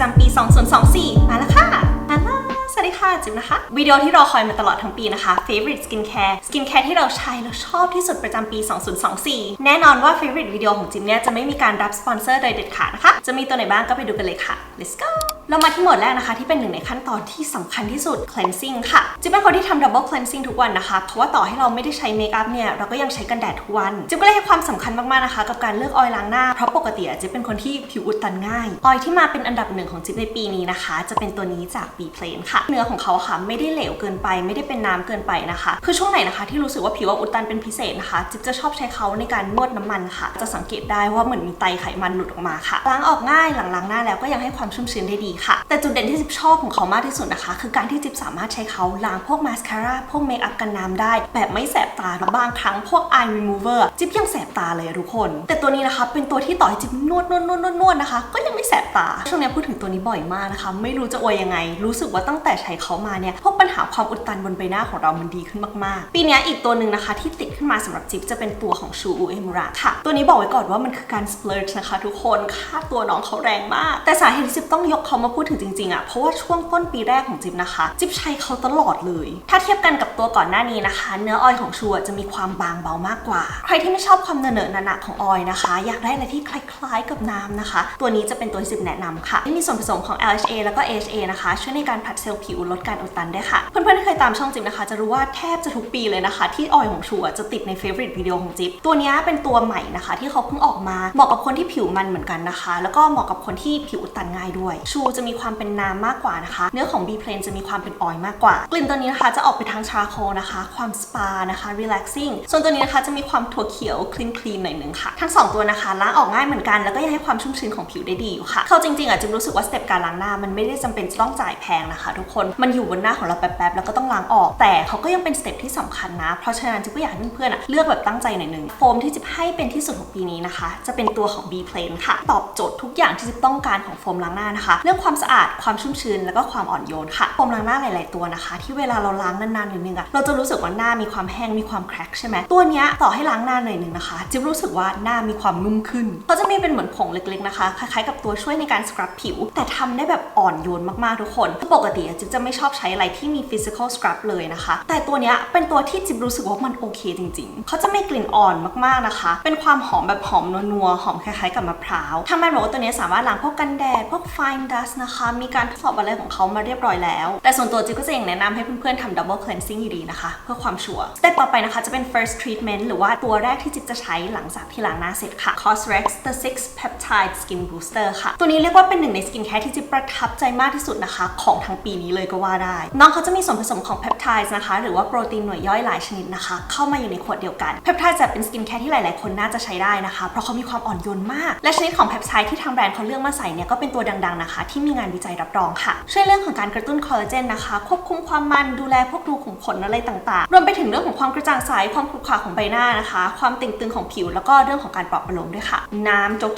จำปี 2024 มาแล้วค่ะฮัลโหลสวัสดีค่ะ จิมนะคะ วิดีโอที่รอคอยมาตลอดทั้งปีนะคะ favorite skincare skincare ที่เราใช้แล้วชอบที่สุดประจำปี 2024 แน่นอนว่า favorite วิดีโอของจิมเนี่ยจะไม่มีการรับสปอนเซอร์โดยเด็ดขาดนะคะ จะมีตัวไหนบ้างก็ไปดูกันเลยค่ะ let's go เรามาที่หมดแรกนะคะ ที่เป็นหนึ่งในขั้นตอนที่สำคัญที่สุด cleansing ค่ะจิมเป็นคนที่ทำ double cleansing ทุกวันนะคะ เพราะว่าต่อให้เราไม่ได้ใช้เมคอัพเนี่ยเราก็ยังใช้กันแดดทุกวันจิมก็เลยให้ความสำคัญมากๆนะคะ กับการเลือกออยล์ล้างหน้า เพราะปกติจิมเป็นคนที่ผิวอุดตันง่าย ออยล์ที่มาเป็นอันดับหนึ่งของจิมในปีนี้นะคะ จะเป็นตัวนี้จาก B p l a n ค่ะ เนื้อของเขาค่ะไม่ได้เหลวเกินไป ไม่ได้เป็นน้ำเกินไปนะคะ คือช่วงไหนนะคะที่รู้สึกว่าผิวว่าอุดตันเป็นพิเศษนะคะ จิมจะชอบใช้เขาในการนวดน้ำมันค่ะ จะสังเกตได้ว่าเหมือนมีไตไขมันหลุดออกมาค่ะล้างออกง่ายหลังล้างหน้าแล้วก็ยังให้ความชุ่มชื้นได้ดีค่ะ แต่จุดเด่นที่จิ๊บชอบของเขามากที่สุดนะคะ คือการที่จิ๊บสามารถใช้เขาล้างพวกมาสคาร่าพวกเมคอัพกันน้ำได้ แบบไม่แสบตาและบางครั้งพวก eye remover จิบยังแสบตาเลยอะทุกคน แต่ตัวนี้นะคะเป็นตัวที่ต่อให้จิ๊บนวดนวดนวดนวดนวดนะคะ ก็ยังไม่แสบตาช่วงนี้พูดถึงตัวนี้บ่อยมากนะคะ ไม่รู้จะอวยยังไง รู้สึกว่าตั้งแต่ใช้เขามาเนี่ยพวกปัญหาความอุดตันบนใบหน้าของเรามันดีขึ้นมากๆ ปีนี้อีกตัวหนึ่งนะคะ ที่ติดขึ้นมาสำหรับจิ๊บจะเป็นตัวของชูอูเอมูระค่ะ ตัวนี้บอกไว้ก่อนว่ามันคือการ splurge นะคะ ทุกคนค่าตัวน้องเขาแรงมาก แต่สาเหตุที่จิ๊บต้องยกเขามาพูดถึงจริงๆอะเพราะว่าช่วงต้นปีแรกของจิ๊บนะคะ จิ๊บใช้เขาตลอดเลย ถ้าเทียบกันกับตัวก่อนหน้านี้นะคะ เนื้อออยของชูจะมีความบางเบามากกว่า ใครที่ไม่ชอบความเนอะเนอหนาๆของออยนะคะ อยากได้อะไรที่คล้ายๆกับน้ำนะคะ ตัวนี้จะเป็นตัวที่จิ๊บแนะนำค่ะที่มีส่วนผสมของ LHA แล้วก็ AHA นะคะช่วยในการผัดเซลล์ผิวลดการอุดตันได้ค่ะเพื่อนๆที่เคยตามช่องจิบนะคะ จะรู้ว่าแทบจะทุกปีเลยนะคะ ที่ออยของชูอะจะติดใน favorite วิดีโอของจิ๊บตัวนี้เป็นตัวใหม่นะคะ ที่เขาเพิ่งออกมาเหมาะกับคนที่ผิวมันเหมือนกันนะคะ แล้วก็เหมาะกับคนที่ผิวตันง่ายด้วย ชูจะมีความเป็นน้ำมากกว่านะคะ เนื้อของ B p l a n จะมีความเป็นออยมากกว่า กลิ่นตัวนี้นะคะจะออกไปทางชาโคนะคะ ความสปานะคะ relaxing ส่วนตัวนี้นะคะจะมีความถั่วเขียว clean clean หน่อยนึงค่ะ ทั้งสองตัวนะคะล้างออกง่ายเหมือนกันแล้วก็ยังให้ความชุ่มชื้นของผิวได้ดีอยู่ค่ะเขาจริงๆอะจิมรู้สึกว่าสเต็ปการล้างหน้ามันไม่ได้จำเป็นจะต้องจ่ายแพงนะคะ ทุกคนมันอยู่บนหน้าของเราแป๊บๆแล้วก็ต้องล้างออก แต่เขาก็ยังเป็นสเต็ปที่สำคัญนะ เพราะฉะนั้นจิมก็อยากให้เพื่อนๆอะเลือกแบบตั้งใจหน่อยนึงโฟมที่จิ๊บให้เป็นที่สุดของปีนี้นะคะ จะเป็นตัวของ B Plane ค่ะ ตอบโจทย์ทุกอย่างที่จิ๊บต้องการของโฟมล้างหน้านะคะ เรื่องความสะอาดความชุ่มชื้นแล้วก็ความอ่อนโยนค่ะโฟมล้างหน้าหลาย ๆตัวนะคะ ที่เวลาเราล้างนานๆหน่อยนึงอะเราจะรู้สึกว่าหน้ามีความแห้งมีความแครกใช่ไหมตัวเนี้ยต่อให้ล้างหน้าหน่อยนึงนะคะจิ๊บรู้สึกว่าหน้ามีความนุ่มขึ้นเขาจะมีเป็นเหมือนผงเล็กๆนะคะคล้ายๆกับตัวช่วยในการสครับผิว แต่ทำได้แบบอ่อนโยนมากๆทุกคน ปกติจิบจะไม่ชอบใช้อะไรที่มี physical scrub เลยนะคะ แต่ตัวเนี้ยเป็นตัวที่จิบรู้สึกว่ามันโอเคจริงๆ เขาจะไม่กลิ่นอ่อนมากๆนะคะ เป็นความหอมแบบหอมนัวๆ หอมคล้ายๆกับมะพร้าวทางแบรนด์บอกว่าตัวนี้สามารถล้างพวกกันแดด พวก fine dust นะคะ มีการทดสอบอะไรของเขามาเรียบร้อยแล้ว แต่ส่วนตัวจิบก็จะยังแนะนำให้เพื่อนๆทำ double cleansing อยู่ดีนะคะ เพื่อความชัวร์สเต็ปต่อไปนะคะจะเป็น first treatment หรือว่าตัวแรกที่จิบจะใช้หลังจากที่ล้างหน้าเสร็จค่ะ Cosrex the 6 peptide skin booster ค่ะ ตัวนี้เรียกว่าเป็นหนึ่งในสกินแคร์ที่จิบประทับใจมากที่สุดนะคะ ของทั้งปีนี้เลยก็ว่าได้ น้องเขาจะมีส่วนผสมของ peptides นะคะ หรือว่าโปรตีนหน่วยย่อยหลายชนิดนะคะ เข้ามาอยู่ในขวดเดียวกัน peptides จะเป็นสกินแคร์ที่หลาย ๆ คนน่าจะใช้ได้นะคะ เพราะเขามีความอ่อนโยนมาก และชนิดของ peptide ที่ทางแบรนด์เขาเลือกมาใส่เนี่ยก็เป็นตัวดัง ๆ นะคะ ที่มีงานวิจัยรับรองค่ะ ช่วยเรื่องของการกระตุ้นคอลลาเจนนะคะ ควบคุมความมันดูแลพวกรูขุมขนอะไรต่าง ๆ รวมไปถึงเรื่องของความกระจ่างใสความขรุขระของใบหน้านะคะ ความต่งตึงของผิว แล้วก็เรื่องของการปลอบประโลมด้วยค่ะ น้ำโจ๊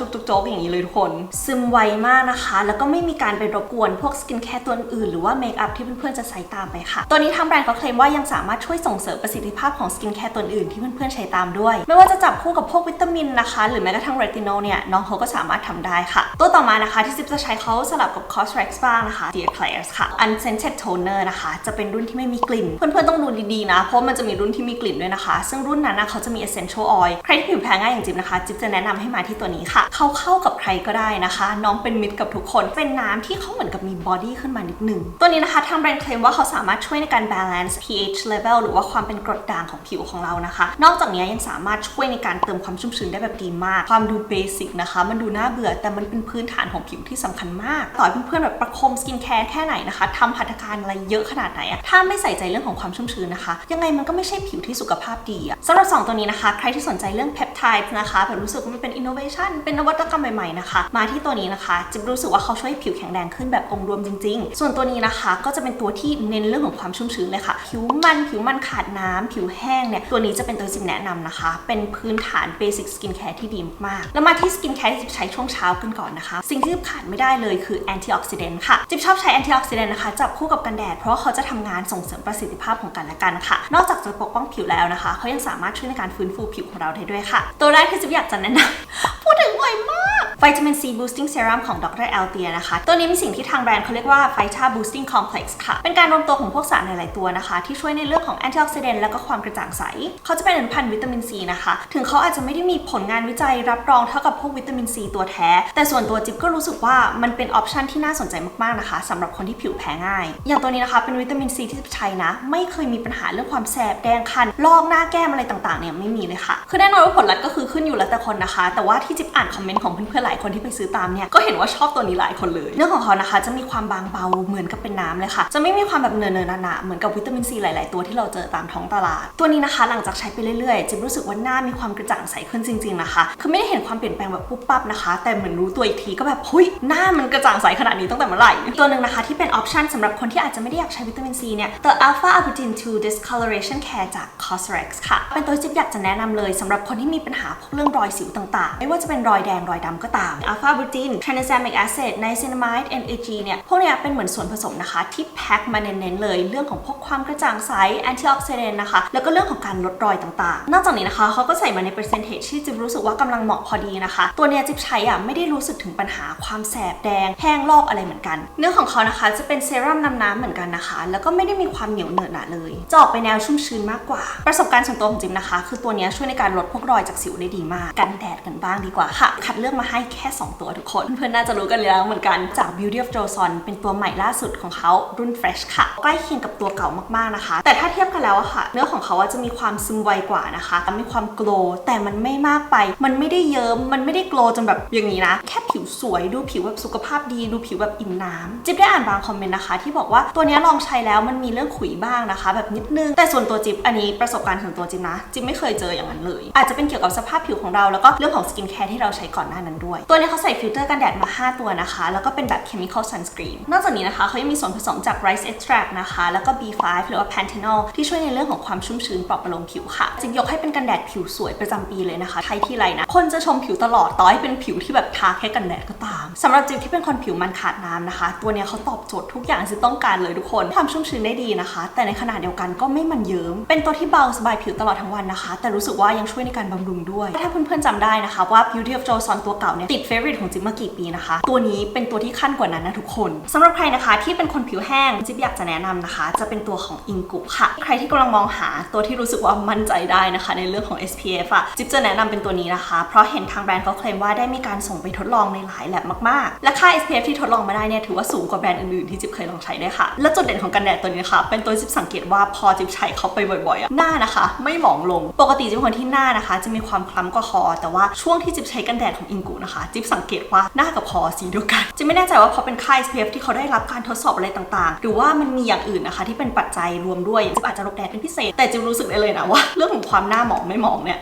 กๆๆๆอย่างนี้เลยทุกคน ซึมไวมากนะคะ แล้วก็ไม่มีการไปรบกวนพวกสกินแคร์ตัวอื่นหรือว่าเมคอัพที่เพื่อนๆจะใช้ตามไปค่ะ ตัวนี้ทางแบรนด์เขาเคลมว่ายังสามารถช่วยส่งเสริมประสิทธิภาพของสกินแคร์ตัวอื่นที่เพื่อนๆใช้ตามด้วย ไม่ว่าจะจับคู่กับพวกวิตามินนะคะ หรือแม้กระทั่งเรตินอลเนี่ยน้องเขาก็สามารถทำได้ค่ะ ตัวต่อมานะคะที่ซิปจะใช้เขาสลับกับ Cosrex บ้างนะคะ Dear Claire's ค่ะ Unscented Toner นะคะ จะเป็นรุ่นที่ไม่มีกลิ่น เพื่อนๆต้องดูดีๆนะ เพราะมันจะมีรุ่นที่มีกลิ่นด้วยนะคะ ซึ่งรุ่นนั้นนะเขาจะมี essential oil ใครที่ผิวแพ้ง่ายอย่างจิ๊บนะคะ จิ๊บจะแนะนำให้มาที่ตัวนี้ค่ะ เขาเข้ากับใครก็ได้นะคะ น้องเป็นมิตรกับทุกคน เป็นน้ำที่เขาเหมือนกับมี body ขึ้นมานิดนึง ตัวนี้นะคะทางแบรนด์เคลมว่าเขาสามารถช่วยในการ balance pH level หรือว่าความเป็นกรดด่างของผิวของเรานะคะ นอกจากนี้ยังสามารถช่วยในการเติมความชุ่มชื้นได้แบบดีมาก ความดูเบสิกนะคะ มันดูน่าเบื่อแต่มันเป็นพื้นฐานของผิวที่สำคัญมาก ต่อให้เพื่อนๆแบบประคมสกินแคร์แค่ไหนนะคะทำหัตถการอะไรเยอะขนาดไหนอะถ้าไม่ใส่ใจเรื่องของความชุ่มชื้นนะคะ ยังไงมันก็ไม่ใช่ผิวที่สุขภาพดีอะสำหรับสองตัวนี้นะคะ ใครที่สนใจเรื่อง peptide นะคะแบบรู้สึกว่ามันเป็น innovation เป็นนวัตกรรมใหม่ๆนะคะ มาที่ตัวนี้นะคะจิบรู้สึกว่าเขาช่วยผิวแข็งแรงขึ้นแบบองค์รวมจริง ๆ ส่วนตัวนี้นะคะก็จะเป็นตัวที่เน้นเรื่องของความชุ่มชื้นเลยค่ะ ผิวมันผิวมันขาดน้ำผิวแห้งเนี่ยตัวนี้จะเป็นตัวจิบแนะนำนะคะ เป็นพื้นฐาน basic skin care ที่ดีมากๆแล้วมาที่ skin care ที่จิบใช้ช่วงเช้ากันก่อนนะคะ สิ่งที่จิบขาดไม่ได้เลยคือ antioxidant ค่ะจิบชอบใช้ antioxidant นะคะจับคู่กับกันแดดเพราะว่าเขาจะทำงานส่งเสริมประสิทธิภาพของกันและกันค่ะ นอกจากจะปกป้องผิวแล้วนะคะเขายังสามารถช่วยในการฟื้นฟูผิวของเราได้ด้วยค่ะ ตัวแรกที่จิบอยากจะแนะนำพูดถึงบ่อยมากวิตามิน C boosting serum ของ Dr. a l t i a นะคะ ตัวนี้มีสิ่งที่ทางแบรนด์เขาเรียกว่า Vita boosting complex ค่ะ เป็นการรวมตัวของพวกสารหลาย ๆ ตัวนะคะ ที่ช่วยในเรื่องของ antioxidant และก็ความกระจ่างใส เขาจะเป็นอนุพันธ์วิตามิน C นะคะ ถึงเขาอาจจะไม่ได้มีผลงานวิจัยรับรองเท่ากับพวกวิตามิน C ตัวแท้ แต่ส่วนตัวจิ๊บก็รู้สึกว่ามันเป็นออปชันที่น่าสนใจมากๆนะคะสำหรับคนที่ผิวแพ้ง่าย อย่างตัวนี้นะคะเป็นวิตามิน C ที่จิ๊บใช้นะ ไม่เคยมีปัญหาเรื่องความแสบแดงคันลอกหน้าแก้มอะไรต่างๆเนี่ยไม่มีเลยค่ะ คือแน่นอนว่าผลลัพธ์ก็คือขึ้นอยู่แล้วแต่คนนะคะ แต่ว่าที่จิ๊บอ่านคอมเมนต์ของเพื่อนๆหลายคนที่ไปซื้อตามเนี่ยก็เห็นว่าชอบตัวนี้หลายคนเลยเนื้อของเขานะคะ จะมีความบางเบาเหมือนกับเป็นน้ำเลยค่ะ จะไม่มีความแบบเนินๆหนาๆเหมือนกับวิตามินซีหลาย ๆ ตัวที่เราเจอตามท้องตลาด ตัวนี้นะคะหลังจากใช้ไปเรื่อยๆจิบรู้สึกว่าหน้ามีความกระจ่างใสขึ้นจริง ๆนะคะ คือไม่ได้เห็นความเปลี่ยนแปลงแบบปุ๊บปั๊บนะคะ แต่เหมือนรู้ตัวอีกทีก็แบบเฮ้ยหน้ามันกระจ่างใสขนาดนี้ตั้งแต่เมื่อไหร่ตัวหนึ่งนะคะที่เป็นออปชันสำหรับคนที่อาจจะไม่ได้อยากใช้วิตามินซีเนี่ย The Alpha Arbutin 2 Discoloration Care จาก Cosrx ค่ะ เป็นตัวที่จิ๊บอยากจะแนะนำเลยสำหรับคนที่มีปัญหาพวกเรื่องรอยสิวต่างๆ ไม่ว่าจะเป็นรอยแดงรอยดำก็ตาม Alpha Arbutin Tranexamic Acid Niacinamide NAG เนี่ยพวกเนี้ยเป็นเหมือนส่วนผสมนะคะที่แพ็คมาเน้นๆเลยเรื่องของพวกความกระจ่างใส antioxidant นะคะ แล้วก็เรื่องของการลดรอยต่างๆ นอกจากนี้นะคะเขาก็ใส่มาใน percentage ที่จิ๊บรู้สึกว่ากำลังเหมาะพอดีนะคะ ตัวเนี้ยจิ๊บใช้อะไม่ได้รู้สึกถึงปัญหาความแสบแดงแห้งลอกอะไรเหมือนกัน เนื้อของเขานะคะจะเป็นเซรั่มนำน้ำเหมือนกันนะคะ แล้วก็ไม่ได้มีความเหนียวเหนอะหนะเลยจะออกไปแนวชุ่มชื้นมากกว่า ประสบการณ์ส่วนตัวของจิ๊บนะคะ คือตัวเนี้ยช่วยในการลดพวกรอยจากสิวได้ดีมาก กันแดดกันบ้างดีกว่าค่ะ คัดเลือกมาให้แค่ 2 ตัวทุกคน เพื่อนๆน่าจะรู้กันแล้วเหมือนกันจาก Beauty of Joseon เป็นตัวใหม่ล่าสุดของเขารุ่น Fresh ค่ะ ใกล้เคียงกับตัวเก่ามากๆนะคะ แต่ถ้าเทียบกันแล้วอะค่ะเนื้อของเขาจะมีความซึมไวกว่านะคะ มีความโกลว์แต่มันไม่มากไป มันไม่ได้เยิ้มมันไม่ได้โกลว์จนแบบอย่างนี้นะ แค่ผิวสวยดูผิวแบบสุขภาพดี ดูผิวแบบอิ่มน้ำจิ๊บได้อ่านบางคอมเมนต์นะคะ ที่บอกว่าตัวนี้ลองใช้แล้วมันมีเรื่องขุยบ้างนะคะ แบบนิดนึงแต่ส่วนตัวจิ๊บอันนี้ประสบการณ์ส่วนตัวจิ๊บนะจิ๊บไม่เคยเจออย่างนั้นเลย อาจจะเป็นเกี่ยวกับสภาพผิวของเราแล้วก็เรื่องของสกินแคร์ที่เราใช้ก่อนหน้านั้นด้วย ตัวนี้เขาใส่ฟิลเตอร์กันแดดมา 5 ตัวนะคะ แล้วก็เป็นแบบ chemical sunscreen นอกจากนี้นะคะเขายังมีส่วนผสมจาก rice extract นะคะแล้วก็ B5 หรือว่า panthenol ที่ช่วยในเรื่องของความชุ่มชื้นปลอบประโลมผิวค่ะจิ๊บยกให้เป็นกันแดดผิวสวยประจำปีเลยนะคะใช้ที่ไรนะคนจะชมผิวตลอดต่อให้เป็นผิวที่แบบทาแค่กันแดดก็ตามสำหรับจิ๊บที่เป็นคนผิวมันขาดน้ำนะคะ ตัวเนี้ยเขาตอบโจทย์ทุกอย่างที่ต้องการเลยทุกคนความชุ่มชื้นได้ดีนะคะ แต่ในขณะเดียวกันก็ไม่มันเยิ้มเป็นตัวที่เบาสบายผิวตลอดทั้งวันนะคะ แต่รู้สึกว่ายังช่วยในการบำรุงด้วย ถ้าเพื่อนๆจำได้นะคะว่า Beauty of Joseon ตัวเก่าเนี่ยติด favorite ของจิ๊บมากี่ปีนะคะ ตัวนี้เป็นตัวที่ขั้นกว่านั้นนะทุกคนสำหรับใครนะคะที่เป็นคนผิวแห้งจิ๊บอยากจะแนะนำนะคะ จะเป็นตัวของอิงกุค่ะใครที่กำลังมองหาตัวที่รู้สึกว่ามั่นใจได้นะคะ ในเรื่องของ SPF อะจิ๊บจะแนะนำเป็นตัวนี้นะคะ เพราะเห็นทางแบรนด์เขาเคลมว่าได้มีการส่งไปทดลองในหลายแลบมากๆ และค่า SPF ที่ทดลองมาได้เนี่ยถือว่าสูงกว่าแบรนด์อื่นๆที่จิ๊บเคยลองใช้ได้วยค่ะ และจุดเด่นของกันแดดตัวนี้นะคะเป็นตัวจิ๊บสังเกตว่าพอจิ๊บใช้เขาไปบ่อยๆอะหน้านะคะ ไม่หมองลง ปกติจิ๊บคนที่หน้านะคะ จะมีความคล้ำกว่าคอ แต่ว่าช่วงที่จิ๊บใช้กันแดดของอิงกุนะคะจิ๊บสังเกตว่าหน้ากับคอสีเดียวกันจิ๊บไม่แน่ใจว่าเพราะเป็นค่า SPF ที่เขาได้รับการทดสอบอะไรต่างๆ หรือว่ามันมีอย่างอื่นนะคะ ที่เป็นปัจจัยรวมด้วยจิ๊บอาจจะลบแดดเป็นพิเศษ แต่จิมรู้สึกได้เลยนะว่า เรื่องของความหน้าหมองไม่หมองเนี่ย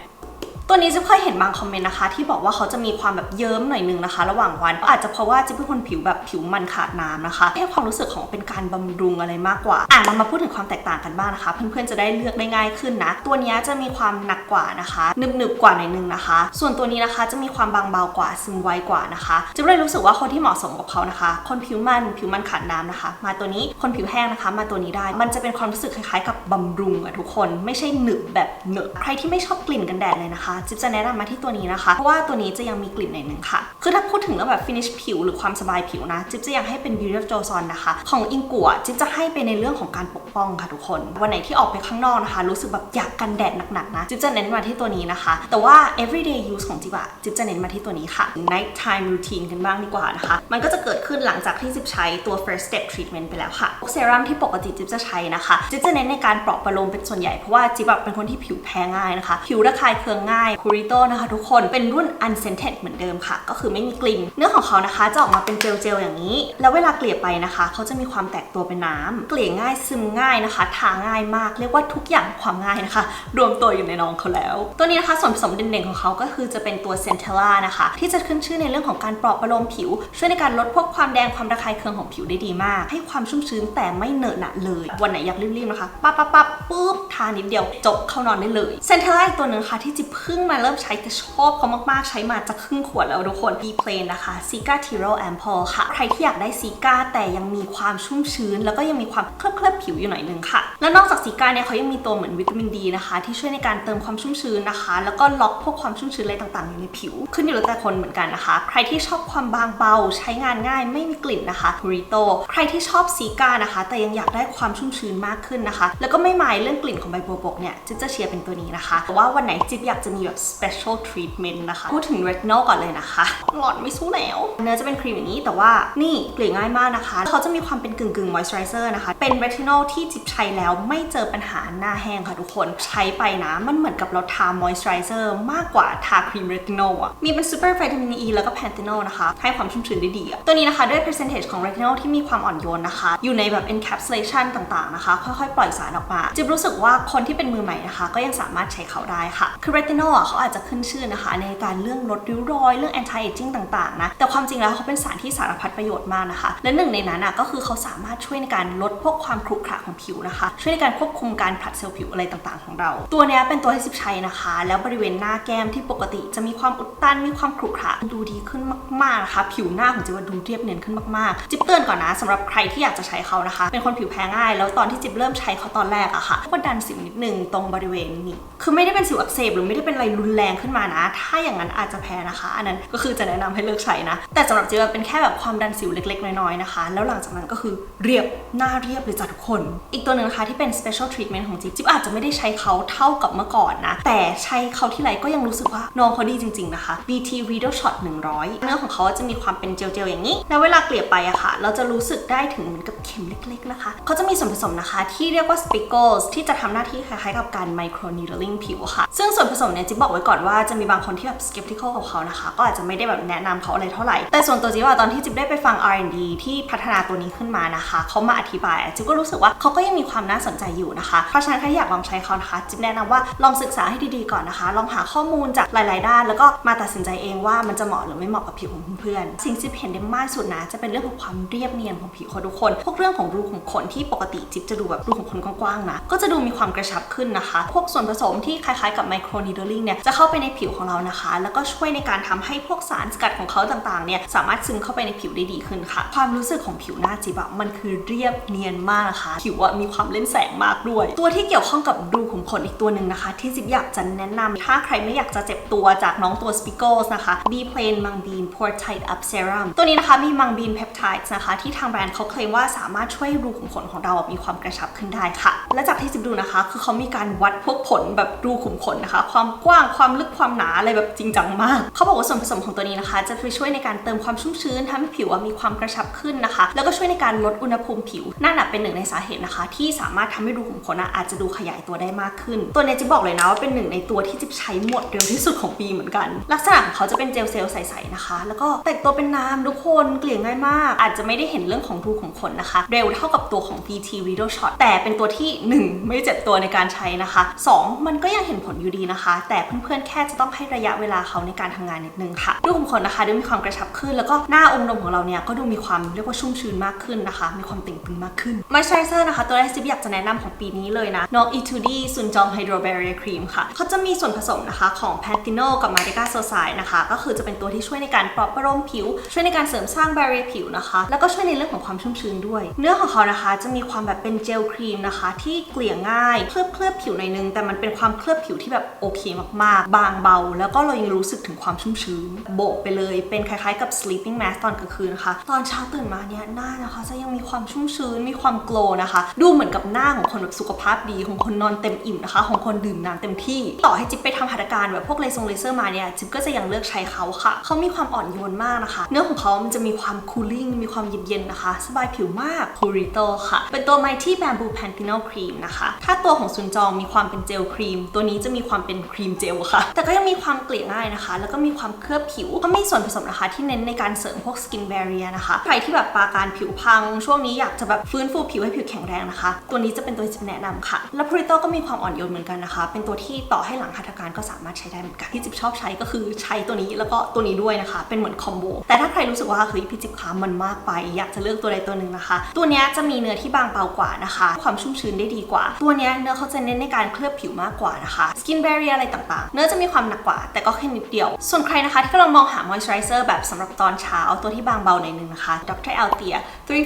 ตัวนี้จิ๊บเคยเห็นบางคอมเมนต์นะคะ ที่บอกว่าเขาจะมีความแบบเยิ้มหน่อยนึงนะคะ ระหว่างวันอาจจะเพราะว่าจิ๊บเป็นคนผิวแบบผิวมันขาดน้ำนะคะให้ความรู้สึกของเป็นการบำรุงอะไรมากกว่า อะเรามาพูดถึงความแตกต่างกันบ้างนะคะ เพื่อนๆจะได้เลือกได้ง่ายขึ้นนะ ตัวนี้จะมีความหนักกว่านะคะหนึบๆกว่าหน่อยนึงนะคะ ส่วนตัวนี้นะคะจะมีความบางเบากว่าซึมไวกว่านะคะจิ๊บเลยรู้สึกว่าคนที่เหมาะสมกับเขานะคะ คนผิวมันผิวมันขาดน้ำนะคะ มาตัวนี้คนผิวแห้งนะคะ มาตัวนี้ได้ มันจะเป็นความรู้สึกคล้ายๆ กับบำรุงอะทุกคนไม่ใช่หนึบแบบเหนอะใครที่ไม่ชอบกลิ่นกันแดดเลยนะคะจิ๊บจะแนะนำมาที่ตัวนี้นะคะ เพราะว่าตัวนี้จะยังมีกลิ่นหน่อยนึงค่ะ คือถ้าพูดถึงเรื่องแบบ finish ผิวหรือความสบายผิวนะ จิ๊บจะยังให้เป็น Beauty of Joseon นะคะ ของอิงกัวจิ๊บจะให้ไปในเรื่องของการปกป้องค่ะทุกคน วันไหนที่ออกไปข้างนอกนะคะ รู้สึกแบบอยากกันแดดหนักๆนะจิ๊บจะเน้นมาที่ตัวนี้นะคะ แต่ว่า everyday use ของจิ๊บอะจิ๊บจะเน้นมาที่ตัวนี้ค่ะ night time routine กันบ้างดีกว่านะคะ มันก็จะเกิดขึ้นหลังจากที่จิ๊บใช้ตัว first step treatment ไปแล้วค่ะเซรั่มที่ปกติจิ๊บจะใช้นะคะ จิ๊บจะเน้นในการปลอบประโลมเป็นส่วนใหญ่เพราะว่าจิ๊บแบบเป็นคนที่ผิวแพ้ง่ายนะคะ ผิวระคายเคืองง่ายคูริโตนะคะทุกคนเป็นรุ่น unscented เหมือนเดิมค่ะ ก็คือไม่มีกลิ่น เนื้อของเขานะคะจะออกมาเป็นเจลๆอย่างนี้ แล้วเวลาเกลี่ยไปนะคะ เขาจะมีความแตกตัวเป็นน้ำเกลี่ยง่ายซึมง่ายนะคะทาง่ายมากเรียกว่าทุกอย่างความง่ายนะคะ รวมตัวอยู่ในน้องเขาแล้ว ตัวนี้นะคะส่วนผสมเด่นๆของเขาก็คือจะเป็นตัวเซนเทล่านะคะ ที่จะขึ้นชื่อในเรื่องของการปลอบประโลมผิว ช่วยในการลดพวกความแดงความระคายเคืองของผิวได้ดีมาก ให้ความชุ่มชื้นแต่ไม่เหนอะหนะเลย วันไหนอยากรีบๆนะคะปั๊บปั๊บปั๊บปุ๊บทานิดเดียวจบเข้านอนได้เลยเซนเทล่าอีกตัวหนึ่งค่ะที่จิบเพิ่งงมาเริ่มใช้แต่ชอบเขามากๆ ใช้มาจะครึ่งขวดแล้วทุกคน B Plain นะคะ z i g a Tiro Ampoule ค่ะ ใครที่อยากได้ซีกาแต่ยังมีความชุ่มชื้น แล้วก็ยังมีความเคลือบเคลือบๆผิวอยู่หน่อยนึงค่ะ แล้วนอกจากซีกาเนี่ยเขายังมีตัวเหมือนวิตามินดีนะคะ ที่ช่วยในการเติมความชุ่มชื้นนะคะ แล้วก็ล็อกพวกความชุ่มชื้นอะไรต่างๆอยู่ในผิว ขึ้นอยู่แล้วแต่คนเหมือนกันนะคะ ใครที่ชอบความบางเบาใช้งานง่ายไม่มีกลิ่นนะคะ Purito ใครที่ชอบซีกานะคะ แต่ยังอยากได้ความชุ่มชื้นมากขึ้นนะคะ แล้วก็ไม่หมายเรื่องกลิ่นของใบบัวบกเนี่ยจิ๊บจะเชียร์เป็นตัวนี้นะคะแต่ว่าวันไหนจิ๊บอยากจะมีแบบ special treatment นะคะ พูดถึง retinol ก่อนเลยนะคะ หลอดไม่สู้แล้ว เนื้อจะเป็นครีมอย่างนี้ แต่ว่านี่เกลี่ยง่ายมากนะคะ เขาจะมีความเป็นกึ่งกึ่ง moisturizer นะคะ เป็น retinol ที่จิ๊บใช้แล้วไม่เจอปัญหาหน้าแห้งค่ะทุกคน ใช้ไปนะ มันเหมือนกับเราทา moisturizer มากกว่าทาครีม retinol อะมีเป็น super vitamin E แล้วก็ panthenol นะคะ ให้ความชุ่มชื้นได้ดีอะตัวนี้นะคะด้วย percentage ของ retinol ที่มีความอ่อนโยนนะคะ อยู่ในแบบ encapsulation ต่างๆนะคะ ค่อยๆ ปล่อยสารออกมาจิ๊บรู้สึกว่าคนที่เป็นมือใหม่นะคะ ก็ยังสามารถใช้เขาได้ค่ะคือ retinol อะเขาอาจจะขึ้นชื่อนะคะ ในการเรื่องลดริ้วรอย เรื่อง anti aging ต่างๆนะ แต่ความจริงแล้วเขาเป็นสารที่สารพัดประโยชน์มากนะคะ และหนึ่งในนั้นอะก็คือเขาสามารถช่วยในการลดพวกความขรุขระของผิวนะคะ ช่วยในการควบคุมการผลัดเซลล์ผิวอะไรต่างๆ ของเรา ตัวเนี้ยเป็นตัวที่สิบใช้นะคะ แล้วบริเวณหน้าแก้มที่ปกติจะมีความอุดตันมีความขรุขระดูดีขึ้นมากๆนะคะ ผิวหน้าของจิ๊บดูเรียบเนียนขึ้นมากๆ จิ๊บเตือนก่อนนะสำหรับใครที่อยากจะใช้เขานะคะ เป็นคนผิวแพ้ง่าย แล้วตอนที่จิ๊บเริ่มใช้เขาตอนแรกอะค่ะก็ดันสิวนิดนึงตรงบริเวณนี้คือไม่ได้เป็นสิวอักเสบหรือไม่ได้เป็นอะไรรุนแรงขึ้นมานะ ถ้าอย่างนั้นอาจจะแพ้นะคะ อันนั้นก็คือจะแนะนำให้เลิกใช้นะ แต่สำหรับจิ๊บเป็นแค่แบบความดันสิวเล็ก ๆ น้อยๆนะคะ แล้วหลังจากนั้นก็คือเรียบหน้าเรียบเลยจ้ะทุกคน อีกตัวหนึ่งนะคะที่เป็น special treatment ของจิ๊บจิ๊บอาจจะไม่ได้ใช้เขาเท่ากับเมื่อก่อนนะ แต่ใช้เขาที่ไรก็ยังรู้สึกว่าน้องเขาดีจริง ๆนะคะ BT Riddle Shot 100 เนื้อของเขาจะมีความเป็นเจลๆอย่างนี้ แล้วเวลาเกลี่ยไปอะค่ะ เราจะรู้สึกได้ถึงเหมือนกับเข็มเล็ก ๆ นะคะเขาจะมีส่วนผสมนะคะ ที่เรียกว่า spigoles ที่จะทำหน้าที่คล้ายๆกับการ micro needling ผิวค่ะ ซึ่งส่วนผสมเนี่ยจิ๊บบอกไว้ก่อนว่าจะมีบางคนที่แบบ skeptical กับเขานะคะ ก็อาจจะไม่ได้แบบแนะนำเขาอะไรเท่าไหร่ แต่ส่วนตัวจิ๊บอะตอนที่จิ๊บได้ไปฟัง R&D ที่พัฒนาตัวนี้ขึ้นมานะคะ เขามาอธิบายจิ๊บก็รู้สึกว่าเขาก็ยังมีความน่าสนใจอยู่นะคะ เพราะฉะนั้นถ้าอยากลองใช้เขานะคะ จิ๊บแนะนำว่าลองศึกษาให้ดีๆก่อนนะคะ ลองหาข้อมูลจากหลาย ๆ ด้าน แล้วก็มาตัดสินใจเองว่ามันจะเหมาะหรือไม่เหมาะกับผิวของเพื่อนๆสิ่งที่เห็นได้มากสุดนะจะเป็นเรื่องของความเรียบเนียนของผิวของทุกคน พวกเรื่องของรูขุมขนที่ปกติจิ๊บจะดูแบบรูขุมขนกว้างๆนะก็จะดูมีความกระชับขึ้นนะคะ พวกส่วนผสมที่คล้ายๆกับไมโครนีดลิงเนี่ยจะเข้าไปในผิวของเรานะคะ แล้วก็ช่วยในการทำให้พวกสารสกัดของเขาต่างๆเนี่ยสามารถซึมเข้าไปในผิวได้ดีขึ้นค่ะ ความรู้สึกของผิวหน้าจิบอะมันคือเรียบเนียนมากนะคะ ผิวอะมีความเล่นแสงมากด้วย ตัวที่เกี่ยวข้องกับรูขุมขนอีกตัวหนึ่งนะคะ ที่จิบอยากจะแนะนำถ้าใครไม่อยากจะเจ็บตัวจากน้องตัว Spiegels นะคะ B Plain Mung Bean Pore Tight Up Serum ตัวนี้นะคะมีมังบีนเพปไทด์นะคะ ที่ทางแบรนด์เขาเคลมว่าสามารถช่วยรูขุมขนของเรามีความกระชับขึ้นได้ค่ะ และจากที่จิบดูนะคะ คือเขามีการวัดพวกผลแบบรูขุมขนนะคะ ความกว้างความลึกความหนาอะไรแบบจริงจังมากเขาบอกว่าส่วนผสมของตัวนี้นะคะ จะไปช่วยในการเติมความชุ่มชื้นทำให้ผิวมีความกระชับขึ้นนะคะ แล้วก็ช่วยในการลดอุณหภูมิผิวนั่นน่ะเป็นหนึ่งในสาเหตุนะคะ ที่สามารถทำให้รูขุมขนอาจจะดูขยายตัวได้มากขึ้น ตัวนี้จิบอกเลยนะว่าเป็นหนึ่งในตัวที่จิบใช้หมดเร็วที่สุดของปีเหมือนกัน ลักษณะของเขาจะเป็นเจลเซลล์ใสๆนะคะ แล้วก็แตกตัวเป็นน้ำทุกคนเกลี่ยง่ายมาก อาจจะไม่ได้เห็นเรื่องของรูขุมขนนะคะ เร็วเท่ากับตัวของ VT Riddle Shot แต่เป็นตัวที่ 1 ไม่เจ็บตัวในการใช้นะคะ 2 มันก็ยังเห็นผลอยู่ดีนะคะ แต่เพื่อนๆแค่จะต้องให้ระยะเวลาเขาในการทำงานนิดนึงค่ะรูขุมขนนะคะดูมีความกระชับขึ้น แล้วก็หน้าองค์นมของเราเนี่ยก็ดูมีความเรียกว่าชุ่มชื้นมากขึ้นนะคะ มีความเต่งตึงมากขึ้น Moisturizer นะคะ ตัวแรกซิบอยากจะแนะนำของปีนี้เลยนะน้อง E2D ซุนจอง Hydro Barrier Cream ค่ะเขาจะมีส่วนผสมนะคะของ Panthenol กับ Marica s o c i นะคะก็คือจะเป็นตัวที่ช่วยในการปลอบประโลมผิว ช่วยในการเสริมสร้าง barrier ผิวนะคะ แล้วก็ช่วยในเรื่องของความชุ่มชื้นด้วย เนื้อของเขานะคะจะมีความแบบเป็นเจลครีมนะคะ ที่เกลี่ยง่ายเคลือบเคลือบผิวหน่อยนึงแต่มันเป็นความเคลือบผิวที่แบบโอเคมากๆ บางเบา แล้วก็เรายังรู้สึกถึงความชุ่มชื้น โบกไปเลยเป็นคล้ายๆกับ sleeping mask ตอนกลางคืนนะคะ ตอนเช้าตื่นมาเนี่ยหน้านะคะ จะยังมีความชุ่มชื้นมีความโกลนะคะ ดูเหมือนกับหน้าของคนแบบสุขภาพดีของคนนอนเต็มอิ่มนะคะ ของคนดื่มน้ำเต็มที่ ต่อให้จิ๊บไปทำหัตถการแบบพวกเลเซอร์เลเซอร์มาเนี่ยจิ๊บก็จะยังเลือกใช้เขาค่ะเขามีความอ่อนโยนมากนะคะ เนื้อของเขามันจะมีความคูลิ่งมีความเย็นๆนะคะ สบายผิวมาก p u r i t o ค่ะ เป็นตัว Mighty Bamboo Panthenol Cream นะคะถ้าตัวของซุนจองมีความเป็นเจลครีม ตัวนี้จะมีความเป็นครีมเจลค่ะ แต่ก็ยังมีความเกลี่ยง่ายนะคะ แล้วก็มีความเคลือบผิวก็มีส่วนผสมนะคะ ที่เน้นในการเสริมพวก skin barrier นะคะ ใครที่แบบปราการผิวพัง ช่วงนี้อยากจะแบบฟื้นฟูผิวให้ผิวแข็งแรงนะคะ ตัวนี้จะเป็นตัวที่จะแนะนำค่ะ แล้ว p u r i t o ก็มีความอ่อนโยนเหมือนกันนะคะ เป็นตัวที่ต่อให้หลังหัตถการก็สามารถใช้ได้เหมือนกันที่จิบชอบใช้ก็คือใช้ตัวนี้แล้วก็ตัวนี้ด้วยนะคะ เป็นเหมือนคอมโบแต่ถ้าใครรู้สึกว่าเฮ้ยพี่จิบขามันมากไป อยากจะเลือกตัวใดตัวหนึ่งนะคะ ตัวนี้จะมีเนื้อที่บางเบากว่านะคะ ความชุ่มชื้นได้ดีกว่า ตัวนี้เนื้อเขาจะเน้นในการเคลือบผิวมากกว่านะคะ skin barrier อะไรต่ต่างๆ เนื้อจะมีความหนักกว่า แต่ก็แค่นิดเดียว ส่วนใครนะคะที่กำลังมองหามอยส์เจอไรเซอร์แบบสำหรับตอนเช้าตัวที่บางเบาหน่อยนึงนะคะ Dr. Althea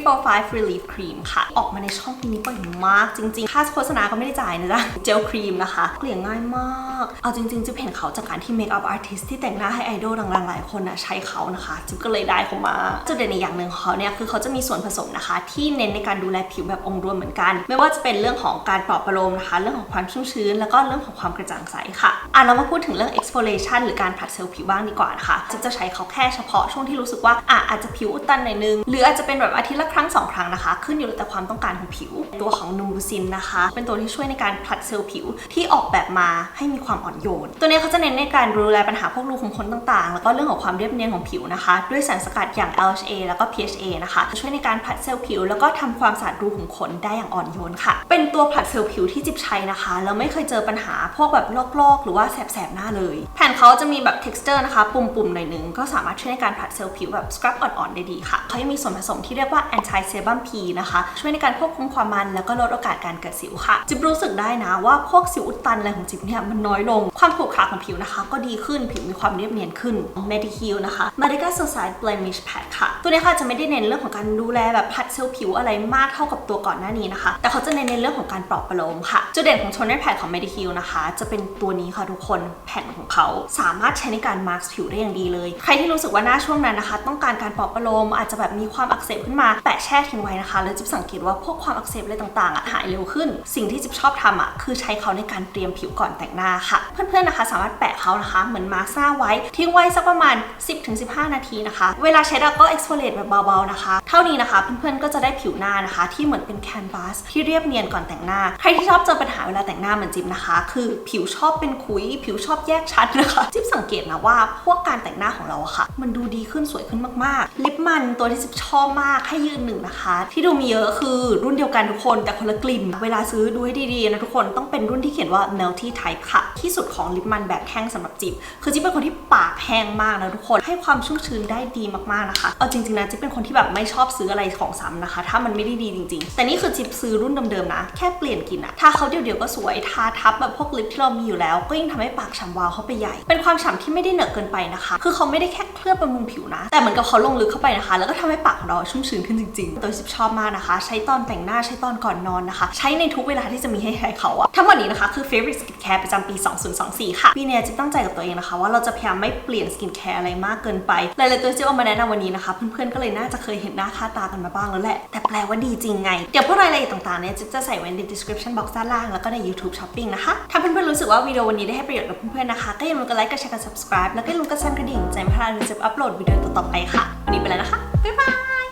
345 Relief Cream ค่ะ ออกมาในช่องปีนี้บ่อยมากจริงๆ ค่าโฆษณาก็ไม่ได้จ่ายนะจ๊ะเจลครีมนะคะ เกลี่ยง่ายมาก เอาจริงๆจิ๊บเห็นเขาจากการที่เมคอัพอาร์ติสที่แต่งหน้าให้ไอดอลดังๆหลายคนนะใช้เขานะคะจิ๊บก็เลยได้เขามาจุดเด่นในอย่างหนึ่งของเขาเนี่ยคือเขาจะมีส่วนผสมนะคะ ที่เน้นในการดูแลผิวแบบองค์รวมเหมือนกัน ไม่ว่าจะเป็นเรื่องของการปลอบประโลมนะคะ เรื่องของความชุ่มชื้น แล้วก็เรื่องของความกระจ่างใสค่ะอะเรามาพูดถึงเรื่อง exfoliation หรือการผลัดเซลล์ผิวบ้างดีกว่านะคะจิ๊บจะใช้เขาแค่เฉพาะช่วงที่รู้สึกว่าอะอาจจะผิวอุดตันหน่อยนึง หรืออาจจะเป็นแบบอาทิตย์ละครั้งสองครั้งนะคะ ขึ้นอยู่แต่ความต้องการของผิว ตัวของนูบูซินนะคะ เป็นตัวที่ช่วยในการผลัดเซลล์ผิวที่ออกแบบมาให้มีความอ่อนโยน ตัวนี้เขาจะเน้นในการดูแลปัญหาพวกรูขุมขนต่างๆ แล้วก็เรื่องของความเรียบเนียนของผิวนะคะ ด้วยสารสกัดอย่าง LHA แล้วก็ PHA นะคะจะช่วยในการผลัดเซลล์ผิว แล้วก็ทำความสะอาดรูขุมขนได้อย่างอ่อนโยนค่ะ เป็นตัวผลัดเซลล์ผิวที่จิบใช้นะคะแล้วไม่เคยเจอปัญหาพวกแบบลอกๆหรือว่าแสบๆหน้าเลย แผ่นเขาจะมีแบบ texture นะคะ ปุ่มๆหน่อยนึง ก็สามารถช่วยในการผัดเซลล์ผิวแบบสครับอ่อนๆได้ดีค่ะเขายังมีส่วนผสมที่เรียกว่า anti sebum P นะคะ ช่วยในการควบคุมความมัน แล้วก็ลดโอกาสการเกิดสิวค่ะ จิบรู้สึกได้นะว่าพวกสิวอุดตันอะไรของจิบเนี่ยมันน้อยลง ความขรุขระของผิวนะคะ ก็ดีขึ้นผิวมีความเรียบเนียนขึ้น Medihil นะคะ Medica Society Blemish Pad ค่ะ ตัวนี้ค่ะจะไม่ได้เน้นเรื่องของการดูแลแบบผัดเซลล์ผิวอะไรมากเท่ากับตัวก่อนหน้านี้นะคะ แต่เขาจะเน้นในเรื่องของการปลอบประโลมค่ะจุดเด่นของ Toner Pad ของ Medihil นะคะ จะเป็นตัวนี้ค่ะทุกคนแผ่นของเขาสามารถใช้ในการมาร์กผิวได้อย่างดีเลย ใครที่รู้สึกว่าหน้าช่วงนั้นนะคะ ต้องการการปลอบประโลมอาจจะแบบมีความอักเสบขึ้นมาแปะแช่ทิ้งไว้นะคะแล้วจิ๊บสังเกตว่าพวกความอักเสบอะไรต่างๆอะหายเร็วขึ้น สิ่งที่จิ๊บชอบทำอะคือใช้เขาในการเตรียมผิวก่อนแต่งหน้าค่ะ เพื่อนๆนะคะสามารถแปะเขานะคะเหมือนมาร์กหน้าไว้ ทิ้งไว้สักประมาณ 10-15 นาทีนะคะ เวลาใช้แล้วก็ exfoliate แบบเบาๆนะคะ ท่านี้นะคะเพื่อนๆก็จะได้ผิวหน้านะคะ ที่เหมือนเป็นแคนวาสที่เรียบเนียนก่อนแต่งหน้า ใครที่ชอบเจอปัญหาเวลาแต่งหน้าเหมือนจิ๊บนะคะ คือผิวชอบเป็นขุย ผิวชอบแยกชัดนะคะ จิ๊บสังเกตนะว่าพวกการแต่งหน้าของเราอะค่ะ มันดูดีขึ้นสวยขึ้นมากๆ ลิปมันตัวที่จิ๊บชอบมากให้ยืนหนึ่งนะคะ ที่ดูมีเยอะคือรุ่นเดียวกันทุกคนแต่คนละกลิ่น เวลาซื้อดูให้ดีๆนะทุกคนต้องเป็นรุ่นที่เขียนว่า melty type ค่ะ ที่สุดของลิปมันแบบแท่งสำหรับจิ๊บคือจิ๊บเป็นคนที่ปากแห้งมากนะทุกคนให้ความชุ่มชื้นได้ดีมากๆนะคะเอาจริงๆนะจิ๊บเป็นคนที่แบบไม่ชอบอบซื้ออะไรของซ้ำนะคะ ถ้ามันไม่ได้ดีจริง ๆ แต่นี่คือจิบซื้อรุ่นเดิมๆนะ แค่เปลี่ยนกลิ่นอะถ้าเขาเดียวๆก็สวย ทาทับแบบพวกลิปที่เรามีอยู่แล้ว ก็ยิ่งทำให้ปากฉ่ำวาวเข้าไปใหญ่ เป็นความฉ่ำที่ไม่ได้เหนอะเกินไปนะคะ คือเขาไม่ได้แค่เคลือบบำรุงผิวนะ แต่เหมือนกับเขาลงลึกเข้าไปนะคะ แล้วก็ทำให้ปากของเราชุ่มชื้นขึ้นจริงๆ ตัวจิบชอบมากนะคะ ใช้ตอนแต่งหน้าใช้ตอนก่อนนอนนะคะ ใช้ในทุกเวลาที่จะมีให้ใช้เขาอะทั้งหมดนี้นะคะคือ favorite skincare ประจำปี 2024 ค่ะปีนี้จิบตั้งใจกับตัวเองนะคะ ว่าเราจะพยายามไม่เปลี่ยนสกินแคร์อะไรมากเกินไปหลายๆตัวที่เอามาแนะนำวันนี้นะคะ เพื่อนๆก็เลยน่าจะเคยเห็นหน้าค่าตากันมาบ้างแล้วแหละ แต่แปลว่าดีจริงไง เดี๋ยวพวกรายละเอียดต่างๆเนี่ยจิ๊บจะใส่ไว้ใน description box ด้านล่างแล้วก็ใน YouTube Shopping นะคะ ถ้าเพื่อนๆรู้สึกว่าวิดีโอวันนี้ได้ให้ประโยชน์กับเพื่อนๆนะคะ ก็อย่าลืมกดไลค์กดแชร์กด subscribe แล้วก็อย่าลืมกดสั่นกระดิ่งจะไม่พลาดในจะอัปโหลดวิดีโอต่อๆไปค่ะ วันนี้ไปแล้วนะคะบ๊ายบาย